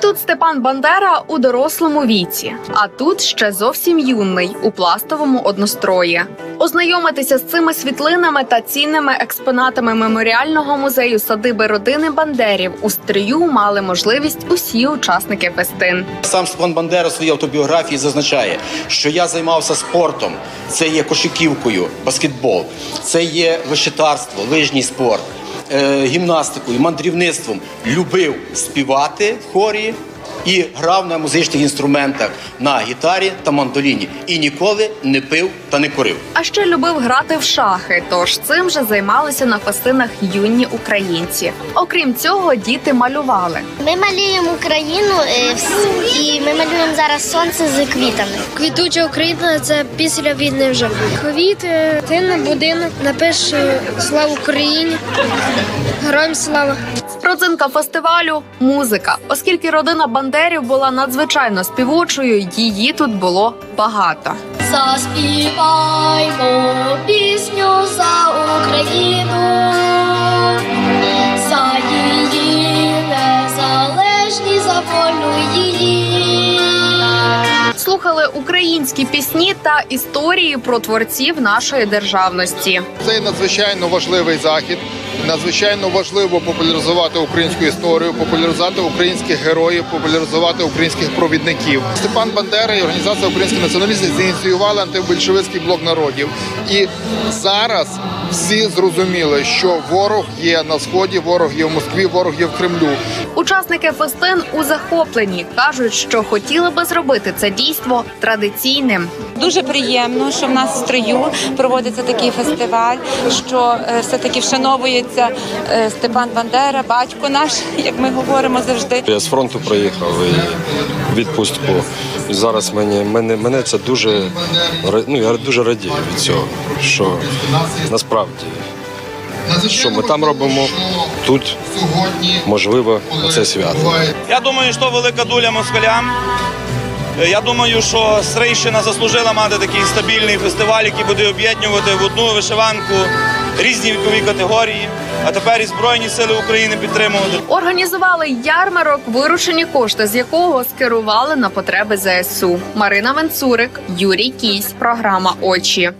тут Степан Бандера у дорослому віці, а тут ще зовсім юний у пластовому однострої. Ознайомитися з цими світлинами та цінними експонатами меморіального музею садиби родини Бандерів у стрію мали можливість усі учасники фестин. Сам Степан Бандера у своїй автобіографії зазначає, що я займався спортом. Це є кошиківкою, баскетбол, це є вишитарство, лижній спорт, гімнастикою, мандрівництвом. Любив співати в хорі і грав на музичних інструментах на гітарі та мандоліні. І ніколи не пив та не курив. А ще любив грати в шахи, тож цим же займалися на фестинах юні українці. Окрім цього, діти малювали. Ми малюємо Україну е, і ми малюємо зараз сонце з квітами. Квітуча Україна це після війни вже. Квіти, ти на будинок, напиш е, слава Україні, героям слава. Родзинка фестивалю музика, оскільки родина Бандерів була надзвичайно співочою, її тут було багато. Заспіваймо пісню за Україну, за її незалежність, за волю її. Слухали українські пісні та історії про творців нашої державності. Це надзвичайно важливий захід. Надзвичайно важливо популяризувати українську історію, популяризувати українських героїв, популяризувати українських провідників. Степан Бандера і організація українських націоналістів зініціювали антибольшевицький блок народів. І зараз всі зрозуміли, що ворог є на сході, ворог є в Москві, ворог є в Кремлю. Учасники фестин у захопленні кажуть, що хотіли би зробити це дійство традиційним. Дуже приємно, що в нас в строю проводиться такий фестиваль, що е, все таки вшановується е, Степан Бандера, батько наш, як ми говоримо завжди. Я з фронту приїхав і відпустку. І зараз мені, мене, мене це дуже ну, я дуже радію від цього, що насправді що ми там робимо, тут можливо це свято. Я думаю, що велика доля москалям. Я думаю, що Стрийщина заслужила мати такий стабільний фестиваль, який буде об'єднувати в одну вишиванку різні вікові категорії, а тепер і Збройні Сили України підтримувати. Організували ярмарок, виручені кошти з якого скерували на потреби ЗСУ. Марина Венцурик, Юрій Кісь, програма Очі.